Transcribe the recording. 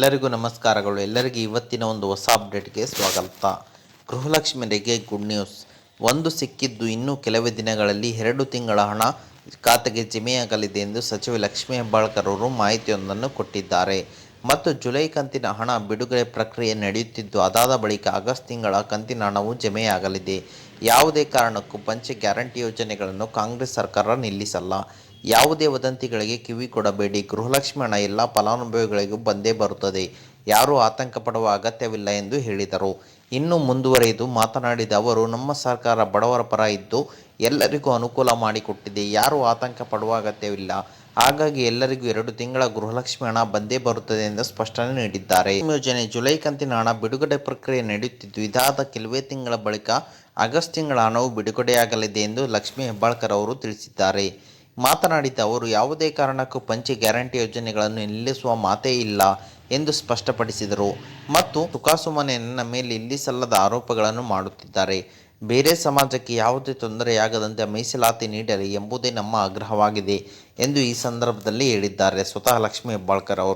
ಎಲ್ಲರಿಗೂ ನಮಸ್ಕಾರಗಳು. ಎಲ್ಲರಿಗೂ ಇವತ್ತಿನ ಒಂದು ಹೊಸ ಅಪ್ಡೇಟ್ಗೆ ಸ್ವಾಗತ. ಗೃಹಲಕ್ಷ್ಮಿಯರಿಗೆ ಗುಡ್ ನ್ಯೂಸ್. ಒಂದು ಸಿಕ್ಕಿದ್ದು ಇನ್ನೂ ಕೆಲವೇ ದಿನಗಳಲ್ಲಿ ಎರಡು ತಿಂಗಳ ಹಣ ಖಾತೆಗೆ ಜಮೆಯಾಗಲಿದೆ ಎಂದು ಸಚಿವೆ ಲಕ್ಷ್ಮೀ ಹೆಬ್ಬಾಳ್ಕರ್ ಅವರು ಮಾಹಿತಿಯೊಂದನ್ನು ಕೊಟ್ಟಿದ್ದಾರೆ. ಮತ್ತು ಜುಲೈ ಕಂತಿನ ಹಣ ಬಿಡುಗಡೆ ಪ್ರಕ್ರಿಯೆ ನಡೆಯುತ್ತಿದ್ದು, ಅದಾದ ಬಳಿಕ ಆಗಸ್ಟ್ ತಿಂಗಳ ಕಂತಿನ ಹಣವು ಜಮೆಯಾಗಲಿದೆ. ಯಾವುದೇ ಕಾರಣಕ್ಕೂ ಪಂಚ ಗ್ಯಾರಂಟಿ ಯೋಜನೆಗಳನ್ನು ಕಾಂಗ್ರೆಸ್ ಸರ್ಕಾರ ನಿಲ್ಲಿಸಲ್ಲ. ಯಾವುದೇ ವದಂತಿಗಳಿಗೆ ಕಿವಿ ಕೊಡಬೇಡಿ. ಗೃಹಲಕ್ಷ್ಮಿ ಹಣ ಎಲ್ಲ ಫಲಾನುಭವಿಗಳಿಗೂ ಬಂದೇ ಬರುತ್ತದೆ. ಯಾರೂ ಆತಂಕ ಪಡುವ ಅಗತ್ಯವಿಲ್ಲ ಎಂದು ಹೇಳಿದರು. ಇನ್ನು ಮುಂದುವರೆದು ಮಾತನಾಡಿದ ಅವರು, ನಮ್ಮ ಸರ್ಕಾರ ಬಡವರ ಪರ ಇದ್ದು ಎಲ್ಲರಿಗೂ ಅನುಕೂಲ ಮಾಡಿಕೊಟ್ಟಿದೆ. ಯಾರೂ ಆತಂಕ ಪಡುವ ಅಗತ್ಯವಿಲ್ಲ. ಹಾಗಾಗಿ ಎಲ್ಲರಿಗೂ ಎರಡು ತಿಂಗಳ ಗೃಹಲಕ್ಷ್ಮಿ ಹಣ ಬಂದೇ ಬರುತ್ತದೆ ಎಂದು ಸ್ಪಷ್ಟನೆ ನೀಡಿದ್ದಾರೆ. ಯೋಜನೆ ಜುಲೈ ಕಂತಿನ ಹಣ ಬಿಡುಗಡೆ ಪ್ರಕ್ರಿಯೆ ನಡೆಯುತ್ತಿದ್ದು, ಇದಾದ ಕೆಲವೇ ತಿಂಗಳ ಬಳಿಕ ಆಗಸ್ಟ್ ತಿಂಗಳ ಹಣವು ಬಿಡುಗಡೆಯಾಗಲಿದೆ ಎಂದು ಲಕ್ಷ್ಮೀ ಹೆಬ್ಬಾಳ್ಕರ್ ಅವರು ತಿಳಿಸಿದ್ದಾರೆ. ಮಾತನಾಡಿದ ಅವರು, ಯಾವುದೇ ಕಾರಣಕ್ಕೂ ಪಂಚೆ ಗ್ಯಾರಂಟಿ ಯೋಜನೆಗಳನ್ನು ನಿಲ್ಲಿಸುವ ಮಾತೇ ಇಲ್ಲ ಎಂದು ಸ್ಪಷ್ಟಪಡಿಸಿದರು. ಮತ್ತು ತುಕಾಸುಮನೆ ನನ್ನ ಮೇಲೆ ಇಲ್ಲಿ ಸಲ್ಲದ ಆರೋಪಗಳನ್ನು ಮಾಡುತ್ತಿದ್ದಾರೆ. ಬೇರೆ ಸಮಾಜಕ್ಕೆ ಯಾವುದೇ ತೊಂದರೆಯಾಗದಂತೆ ಮೀಸಲಾತಿ ನೀಡಲಿ ಎಂಬುದೇ ನಮ್ಮ ಆಗ್ರಹವಾಗಿದೆ ಎಂದು ಈ ಸಂದರ್ಭದಲ್ಲಿ ಹೇಳಿದ್ದಾರೆ. ಸ್ವತಃ ಲಕ್ಷ್ಮೀ ಹೆಬ್ಬಾಳ್ಕರ್ ಅವರು.